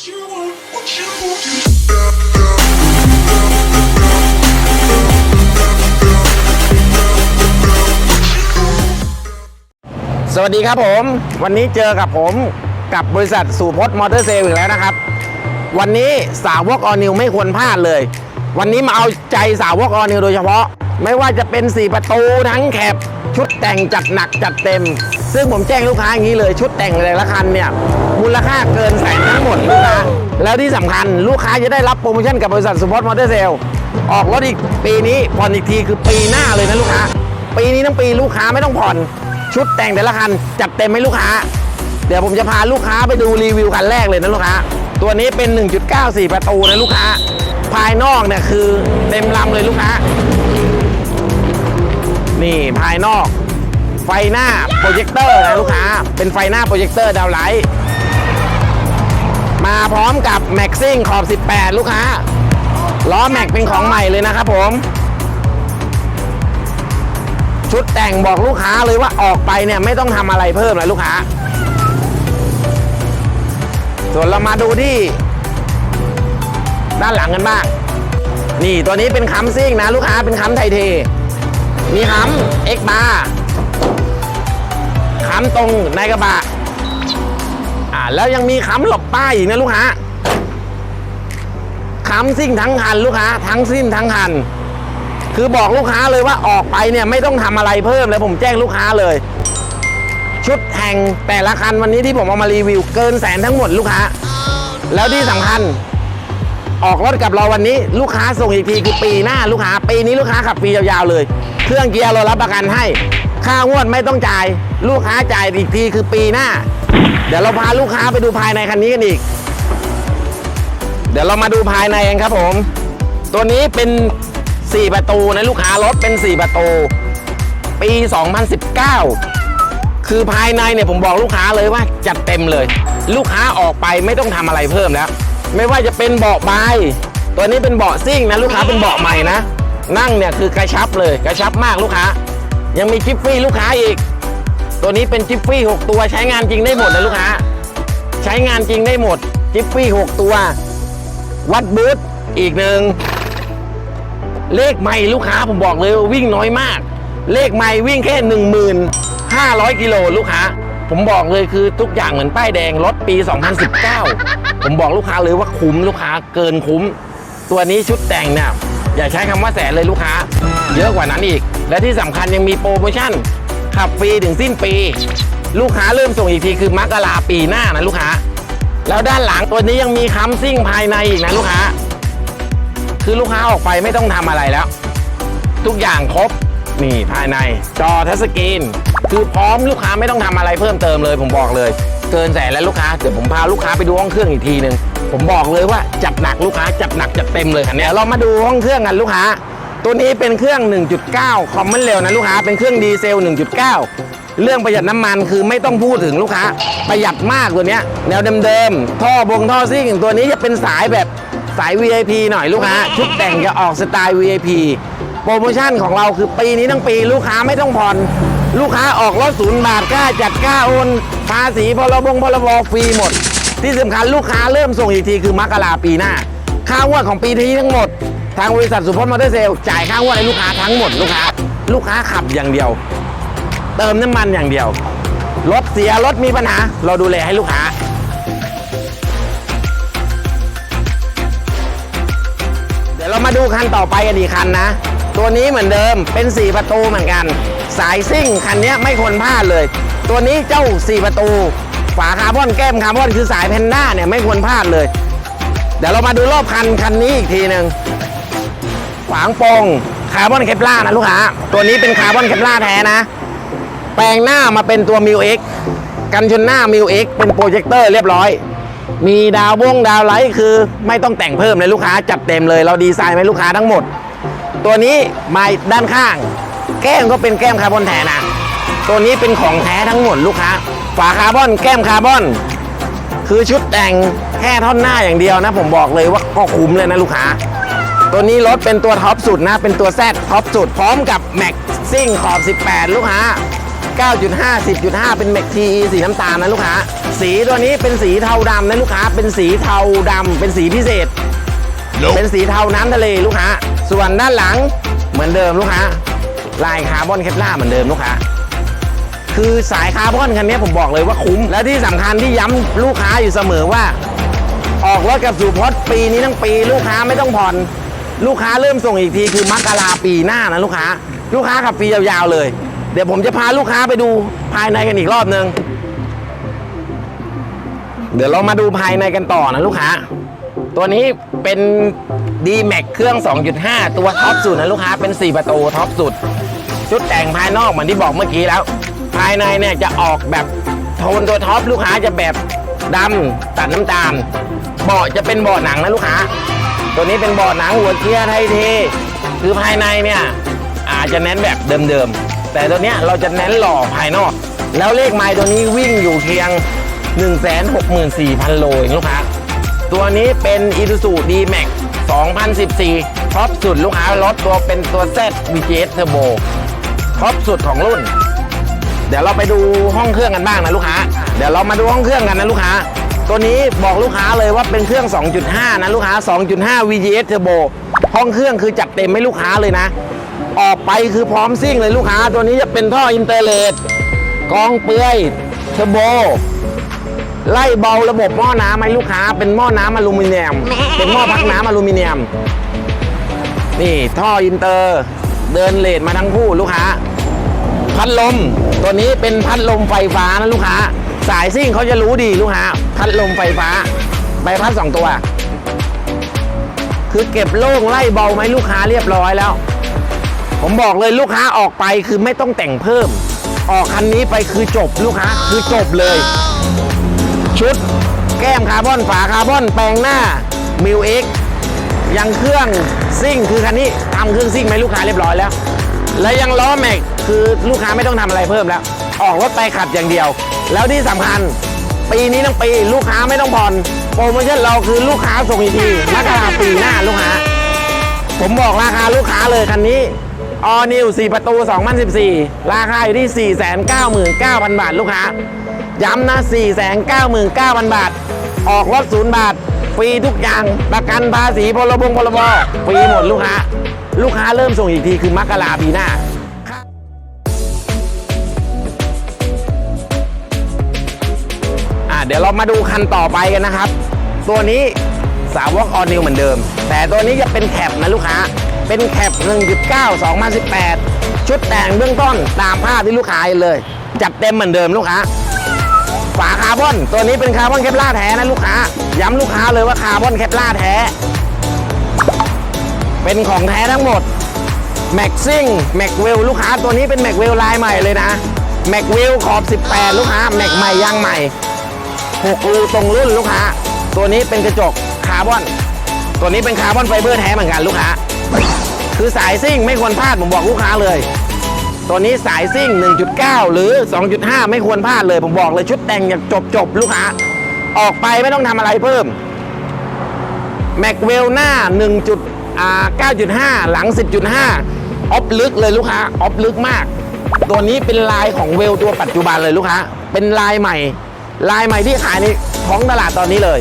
สวัสดีครับผม วันนี้เจอกับผมกับบริษัทสู่พจน์มอเตอร์เซลอีกแล้วนะครับ วันนี้สาวกออนิวไม่ควรพลาดเลย วันนี้มาเอาใจสาวกออนิวโดยเฉพาะ ไม่ว่าจะเป็น 4 ประตูทั้งแคบชุดแต่งจัดหนักจัดเต็ม ซึ่งผมแจ้งลูกค้าอย่างนี้เลยชุดแต่งแต่ละคันเนี่ยมูลค่าเกินแสนทั้งหมดลูกค้าแล้วที่สำคัญลูกค้าจะได้รับโปรโมชั่นกับบริษัทสุพจน์มอเตอร์เซลออกรถอีกปีนี้ผ่อนอีกทีคือปีหน้าเลยนะลูกค้า ปีนี้ทั้งปีลูกค้าไม่ต้องผ่อน ชุดแต่งแต่ละคันจัดเต็มให้ลูกค้า เดี๋ยวผมจะพาลูกค้าไปดูรีวิวคันแรกเลยนะลูกค้า ตัวนี้เป็น 1.94 ประตูนะลูกค้า ภายนอกเนี่ยคือเต็มลำเลยลูกค้า นี่ภายนอก ไฟหน้าโปรเจคเตอร์นะลูกค้า เป็นไฟหน้าโปรเจคเตอร์ดาวไลท์มาพร้อมกับแม็กซิ่งขอบ 18 ลูกค้าล้อแม็กเป็นของใหม่เลยนะครับผม ชุดแต่งบอกลูกค้าเลยว่าออกไปเนี่ยไม่ต้องทำอะไรเพิ่มเลยลูกค้า ส่วนเรามาดูที่ ด้านหลังกันบ้าง นี่ตัวนี้เป็นคัมซิ่งนะลูกค้าเป็นคัมไทยเท มีคัมเอ็กบาร์คัมตรงในกระบะ อ่าแล้วยังมีคัมหลบป้ายอีกนะลูกค้าคัมซิ่งทั้งคันลูกค้าทั้งสิ้นทั้งคัน คือบอกลูกค้าเลยว่าออกไปเนี่ยไม่ต้องทำอะไรเพิ่มเลยผมแจ้งลูกค้าเลย ชุดแห่งแต่ละคันวันนี้ที่ผมเอามารีวิวเกินแสนทั้งหมดลูกค้า แล้วที่สำคัญ ออกรถกับเราวันนี้ ลูกค้าส่งอีกทีคือปีหน้าลูกค้าปีนี้ลูกค้าขับฟรียาวๆเลย เครื่องเกียร์เรารับประกันให้ ค่างวดไม่ต้องจ่าย ลูกค้าจ่ายอีกทีคือปีหน้า เดี๋ยวเราพาลูกค้าไปดูภายในคันนี้กันอีก เดี๋ยวเรามาดูภายในกันครับผม ตัวนี้เป็น 4 ประตูนะลูกค้ารถเป็น 4 ประตู ปี 2019 คือภายในเนี่ยผมบอกลูกค้าเลยว่าจัดเต็มเลย ลูกค้าออกไปไม่ต้องทำอะไรเพิ่มแล้ว ไม่ว่าจะเป็นเบาะใบตัวนี้เป็นเบาะซิ่งนะลูกค้าเป็นเบาะใหม่นะ นั่งเนี่ยคือกระชับเลยกระชับมากลูกค้า ยังมีจิฟฟี่ลูกค้าอีก ตัวนี้เป็นจิฟฟี่6ตัวใช้งานจริงได้หมดนะลูกค้า ใช้งานจริงได้หมดจิฟฟี่6ตัว วัดบูทอีกหนึ่งเลขไม่ลูกค้าผมบอกเลยวิ่งน้อยมาก เลขไม่วิ่งแค่ 1,500 กิโลลูกค้า ผมบอกเลยคือทุกอย่างเหมือนป้ายแดงรถปี 2019 ผมบอกลูกค้าเลยว่าคุ้มลูกค้าเกินคุ้ม ตัวนี้ชุดแต่งเนี่ย อย่าใช้คำว่าแสนเลยลูกค้า เยอะกว่านั้นอีก และที่สำคัญยังมีโปรโมชั่น ขับฟรีถึงสิ้นปี ลูกค้าเริ่มส่งอีกทีคือมกราปีหน้านะลูกค้า แล้วด้านหลังตัวนี้ยังมีคัมซิ่งภายในอีกนะลูกค้า คือลูกค้าออกไปไม่ต้องทำอะไรแล้ว ทุกอย่างครบนี่ภายในจอทัชสกรีนคือพร้อมลูกค้าไม่ต้องทำอะไรเพิ่มเติมเลยผมบอกเลย เกินแสนแล้วลูกค้าเดี๋ยวผมพาลูกค้าไปดูห้องเครื่องอีกทีหนึ่ง ผมบอกเลยว่าจัดหนักลูกค้าจัดหนักจัดเต็มเลยคันนี้เรามาดูห้องเครื่องกันลูกค้า ตัวนี้เป็นเครื่อง 1.9 คอมมอนเร็วนะลูกค้าเป็นเครื่องดีเซล 1.9 เรื่องประหยัดน้ำมันคือไม่ต้องพูดถึงลูกค้า ประหยัดมากตัวเนี้ยแนวเดิมๆท่อบงท่อซิ่ง ตัวนี้จะเป็นสายแบบสาย VIP หน่อยลูกค้า ชุดแต่งจะออกสไตล์ VIP โปรโมชั่นของเราคือปีนี้ทั้งปีลูกค้าไม่ต้องผ่อนลูกค้าออกรถศูนย์บาทกล้าจัดกล้าโอนภาษีพรบงพรบฟรีหมด ที่สำคัญลูกค้าเริ่มส่งอีกทีคือมกราปีหน้า ค่างวดของปีนี้ทั้งหมด ทางบริษัทสุพจน์มอเตอร์เซลจ่ายค่างวดให้ลูกค้าทั้งหมดลูกค้า ลูกค้าขับอย่างเดียว เติมน้ำมันอย่างเดียว รถเสียรถมีปัญหา เราดูแลให้ลูกค้าเดี๋ยวเรามาดูคันต่อไปกันอีกคันนะ ตัวนี้เหมือนเดิมเป็น 4 ประตูเหมือนกัน สายซิ่งคันนี้ไม่ควรพลาดเลย ตัวนี้เจ้า 4 ประตู ฝาคาร์บอนแก้มคาร์บอนคือสายแพนด้าเนี่ยไม่ควรพลาดเลย เดี๋ยวเรามาดูรอบคันคันนี้อีกทีหนึ่งฝางโปงคาร์บอนเคปลานะลูกค้าตัวนี้เป็นคาร์บอนเคปลาแท้นะ แปลงหน้ามาเป็นตัวมิวเอ็กกันชนหน้ามิวเอ็กเป็นโปรเจคเตอร์เรียบร้อย มีดาววงดาวไลท์คือไม่ต้องแต่งเพิ่มเลยลูกค้าจัดเต็มเลยเราดีไซน์ให้ลูกค้าทั้งหมด ตัวนี้มาด้านข้าง แก้มก็เป็นแก้มคาร์บอนแท้นะ ตัวนี้เป็นของแท้ทั้งหมดลูกค้า ฝาคาร์บอนแก้มคาร์บอน คือชุดแต่งแค่ท่อนหน้าอย่างเดียวนะ ผมบอกเลยว่าก็คุ้มเลยนะลูกค้า ตัวนี้รถเป็นตัวท็อปสุดนะ เป็นตัวแซดท็อปสุดพร้อมกับแม็กซิ่งขอบ 18 ลูกค้า9.5 10.5 เป็นแม็กทีสีน้ำตาลนะลูกค้า สีตัวนี้เป็นสีเทาดำนะลูกค้า เป็นสีเทาดำเป็นสีพิเศษ เป็นสีเทาน้ำทะเลลูกค้า ส่วนด้านหลังเหมือนเดิมลูกค้า ลายคาร์บอนเคปล่าร์เหมือนเดิมลูกค้า คือสายคาร์บอนคันนี้ผมบอกเลยว่าคุ้ม และที่สำคัญที่ย้ำลูกค้าอยู่เสมอว่า ออกรถกับสุพจน์ปีนี้ทั้งปี ลูกค้าไม่ต้องผ่อน ลูกค้าเริ่มส่งอีกทีคือมกราปีหน้านะลูกค้า ลูกค้าขับฟรียาวๆเลย เดี๋ยวผมจะพาลูกค้าไปดูภายในกันอีกรอบนึงเดี๋ยวเรามาดูภายในกันต่อนะลูกค้า ตัวนี้เป็น d m a x เครื่อง 2.5 ตัวท็อปสุดนะลูกค้า เป็น 4 ประตูท็อปสุด ชุดแต่งภายนอกเหมือนที่บอกเมื่อกี้แล้วายในเนี่ยจะออกแบบโทนตัวท็อปลูกค้าจะแบบดำตัดน้ำตาลเบาะจะเป็นเบาะหนังนะลูกค้า ตัวนี้เป็นเบาะหนังหัวเทียร์ไทยเทคือภายในเนี่ยอาจจะเน้นแบบเดิมๆ แต่ตัวเนี้ยเราจะเน้นหล่อภายนอก แล้วเลขไมล์ตัวนี้วิ่งอยู่เพียง 164,000 โลเองลูกค้า ตัวนี้เป็น i s u z u D-Max 2014 ท็อปสุดลูกค้ารถตัวเป็นตัว Z VGS Turbo ท็อปสุดของรุ่น เดี๋ยวเราไปดูห้องเครื่องกันบ้างนะลูกค้า เดี๋ยวเรามาดูห้องเครื่องกันนะลูกค้า ตัวนี้บอกลูกค้าเลยว่าเป็นเครื่อง 2.5 นะลูกค้า 2.5 VGS Turbo ห้องเครื่องคือจัดเต็มให้ลูกค้าเลยนะ ออกไปคือพร้อมซิ่งเลยลูกค้า ตัวนี้จะเป็นท่ออินเตอร์เลดกองเปลือยเทอร์โบ ไล่เบาระบบหม้อน้ำให้ลูกค้า เป็นหม้อน้ำอลูมิเนียม เป็นหม้อพักน้ำอลูมิเนียม นี่ท่ออินเตอร์ เดินเลดมาทั้งคู่ลูกค้า พัดลม ตัวนี้เป็นพัดลมไฟฟ้านะลูกค้า สายซิ่งเขาจะรู้ดีลูกค้า พัดลมไฟฟ้า ใบพัดสองตัว คือเก็บโล่งไล่เบาไหมลูกค้าเรียบร้อยแล้ว ผมบอกเลยลูกค้าออกไปคือไม่ต้องแต่งเพิ่ม ออกคันนี้ไปคือจบลูกค้า คือจบเลย ชุดแก้มคาร์บอนฝาคาร์บอนแปลงหน้ามิวเอ็กยังเครื่องซิ่งคือคันนี้ทำเครื่องซิ่งไหมลูกค้าเรียบร้อยแล้ว และยังล้อแม็ก คือลูกค้าไม่ต้องทำอะไรเพิ่มแล้ว ออกรถไปขับอย่างเดียว แล้วที่สำคัญ ปีนี้ทั้งปี ลูกค้าไม่ต้องผ่อนโปรโมชั่นเราคือลูกค้าส่งอีกทีมกราปีหน้าลูกค้า ผมบอกราคาลูกค้าเลยคันนี้ All New 4ประตู 2014 ราคาอยู่ที่ 499,000 บาทลูกค้า ย้ำนะ 499,000 บาท ออกรถศูนย์บาท ฟรีทุกอย่างประกันภาษีพลบงพลบฟรีหมดลูกค้า ลูกค้าเริ่มส่งอีกทีคือมกราปีหน้า เดี๋ยวเรามาดูคันต่อไปกันนะครับ ตัวนี้สาวกออนิวเหมือนเดิม แต่ตัวนี้จะเป็นแคปนะลูกค้า เป็นแคป1.9 2018 ชุดแต่งเบื้องต้นตามภาพที่ลูกค้าเลย จัดเต็มเหมือนเดิมลูกค้า ฝาคาร์บอน ตัวนี้เป็นคาร์บอนแคปล่าแท้นะลูกค้า ย้ำลูกค้าเลยว่าคาร์บอนแคปล่าแท้ เป็นของแท้ทั้งหมดแม็กซิ่งแม็กเวลลูกค้าตัวนี้เป็นแม็กเวลลายใหม่เลยนะแม็กเวลขอบ 18 ลูกค้าแม็กใหม่ยางใหม่ 6รูตรงรุ่นลูกค้า ตัวนี้เป็นกระจกคาร์บอน ตัวนี้เป็นคาร์บอนไฟเบอร์แท้เหมือนกันลูกค้า คือสายซิ่งไม่ควรพลาดผมบอกลูกค้าเลย ตัวนี้สายซิ่ง 1.9 หรือ 2.5 ไม่ควรพลาดเลย ผมบอกเลยชุดแต่งอย่างจบจบๆลูกค้า ออกไปไม่ต้องทำอะไรเพิ่มแม็กเวลหน้า 1.9.5 หลัง 10.5 ออฟลึกเลยลูกค้า ออฟลึกมาก ตัวนี้เป็นลายของเวลตัวปัจจุบันเลยลูกค้า เป็นลายใหม่ ลายใหม่ที่ขายในท้องตลาดตอนนี้เลย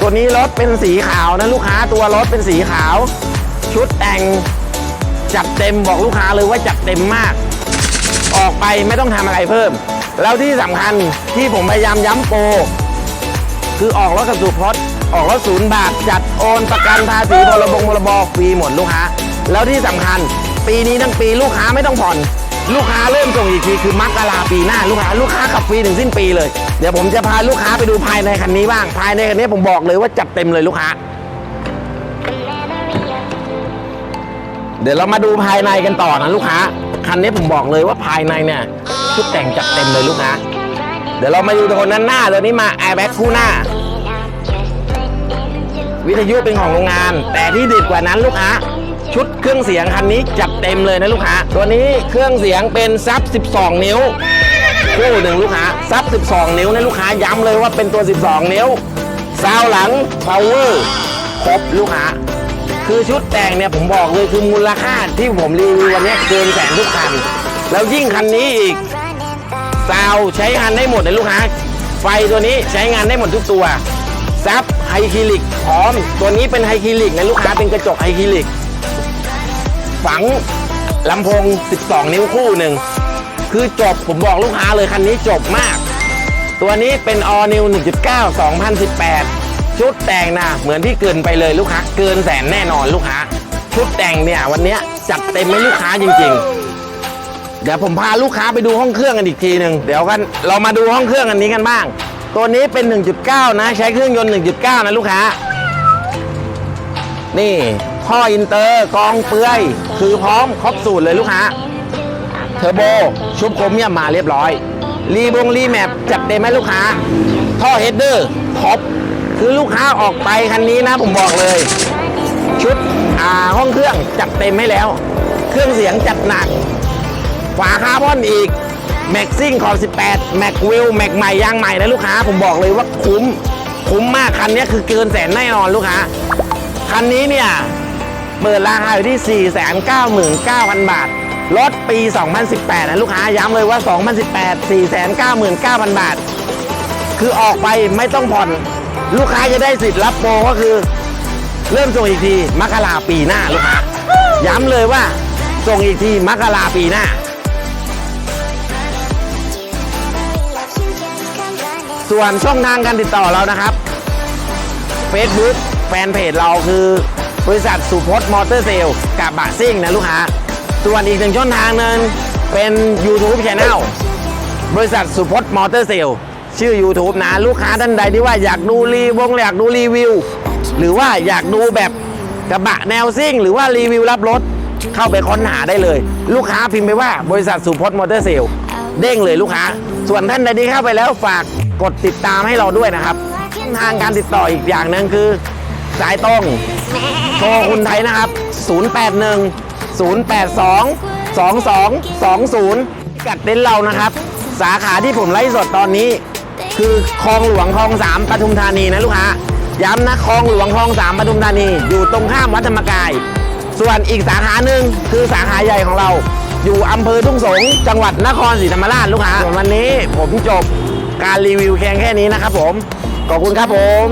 ตัวนี้รถเป็นสีขาวนะลูกค้าตัวรถเป็นสีขาว ชุดแต่งจัดเต็มบอกลูกค้าเลยว่าจัดเต็มมาก ออกไปไม่ต้องทำอะไรเพิ่ม แล้วที่สำคัญที่ผมพยายามย้ำโปรคือออกรถกับสุพจน์ออกรถศูนย์บาท จัดโอนประกันภาษีพรบงพรบฟรีหมดลูกค้า แล้วที่สำคัญ ปีนี้ทั้งปีลูกค้าไม่ต้องผ่อน ลูกค้าเริ่มส่งอีกทีคือมกราปีหน้าลูกค้าลูกค้าขับฟรีถึงสิ้นปีเลย เดี๋ยวผมจะพาลูกค้าไปดูภายในคันนี้บ้าง ภายในคันนี้ผมบอกเลยว่าจัดเต็มเลยลูกค้า เดี๋ยวเรามาดูภายในกันต่อนะลูกค้า คันนี้ผมบอกเลยว่าภายในเนี่ยชุดแต่งจัดเต็มเลยลูกค้า เดี๋ยวเรามาดูตัวนั้นหน้าตัวนี้มาแอร์แบ็กคู่หน้า วิทยุเป็นของโรงงาน แต่ที่เด็ดกว่านั้นลูกค้า ชุดเครื่องเสียงคันนี้จัดเต็มเลยนะลูกค้าตัวนี้เครื่องเสียงเป็นซับ 12 นิ้วคู่หนึ่งลูกค้าซับ 12 นิ้วนะลูกค้าย้ำเลยว่าเป็นตัว 12 นิ้วซาวหลัง power ครบลูกค้าคือชุดแต่งเนี่ยผมบอกเลยคือมูลค่าที่ผมรีวิววันนี้เกินแสนทุกคัน แล้วยิ่งคันนี้อีกซาวใช้งานได้หมดเลยลูกค้าไฟตัวนี้ใช้งานได้หมดทุกตัวซับไฮคิลิกพร้อม ตัวนี้เป็นไฮคิลิกนะลูกค้าเป็นกระจกไฮคิลิก ฝังลำโพง 12 นิ้วคู่หนึ่ง คือจบผมบอกลูกค้าเลยคันนี้จบมาก ตัวนี้เป็น All New 1.9 2018 ชุดแต่งนะเหมือนที่เกินไปเลยลูกค้า เกินแสนแน่นอนลูกค้า ชุดแต่งเนี่ยวันนี้จัดเต็มให้ลูกค้าจริง ๆ เดี๋ยวผมพาลูกค้าไปดูห้องเครื่องกันอีกทีหนึ่งเดี๋ยวกันเรามาดูห้องเครื่องอันนี้กันบ้าง ตัวนี้เป็น 1.9 นะ ใช้เครื่องยนต์ 1.9 นะลูกค้า นี่ ท่ออินเตอร์กองเปื่อย คือพร้อมครบสูตรเลยลูกค้าเทอร์โบชุบโครเมียมมาเรียบร้อย รีบงรีแมปจัดเต็มให้ลูกค้า ท่อเฮดเดอร์ครบคือลูกค้าออกไปคันนี้นะผมบอกเลย ชุดอ่าห้องเครื่องจัดเต็มให้แล้ว เครื่องเสียงจัดหนัก ฝาคาร์บอนอีกแม็กซิ่งขอบ18แม็กวิลแม็กใหม่ยางใหม่นะลูกค้า ผมบอกเลยว่าคุ้ม คุ้มมากคันนี้คือเกินแสนแน่นอนลูกค้า คันนี้เนี่ย เปิดราคาอยู่ที่ 499,000 บาท รถปี 2018 นะลูกค้าย้ำเลยว่า 2018 499,000 บาท คือออกไปไม่ต้องผ่อน ลูกค้าจะได้สิทธิ์รับโปรก็คือ เริ่มส่งอีกทีมกราปีหน้าลูกค้า ย้ำเลยว่าส่งอีกทีมกราปีหน้า ส่วนช่องทางการติดต่อเรานะครับ Facebook แฟนเพจเราคือ บริษัทสุพจน์มอเตอร์เซลกับบะซิ่งนะลูกค้าส่วนอีกหนึ่งช่องทางนึงเป็น YouTube Channel บริษัทสุพจน์มอเตอร์เซลชื่อ YouTube นะ ลูกค้าท่านใดที่ว่าอยากดูรีวงอยากดูรีวิว หรือว่าอยากดูแบบกระบะแนวซิ่ง หรือว่ารีวิวรับรถเข้าไปค้นหาได้เลย ลูกค้าพิมพ์ไปว่าบริษัทสุพจน์มอเตอร์เซลเด้งเลยลูกค้า ส่วนท่านใดที่เข้าไปแล้วฝากกดติดตามให้เราด้วยนะครับช่องทางการติดต่ออีกอย่างหนึ่งคือ สายตรงโทรคุณไทยนะครับ 081 082 2220กัดเต็นท์เรานะครับ สาขาที่ผมไลฟ์สดตอนนี้ คือคลองหลวงคลองสามปทุมธานีนะลูกค้าย้ำนะคลองหลวงคลองสามปทุมธานี อยู่ตรงข้ามวัดธรรมกาย ส่วนอีกสาขาหนึ่งคือสาขาใหญ่ของเรา อยู่อำเภอทุ่งสงจังหวัดนครศรีธรรมราชลูกค้าส่วนวันนี้ผมจบการรีวิวเพียงแค่นี้นะครับผม ขอบคุณครับผม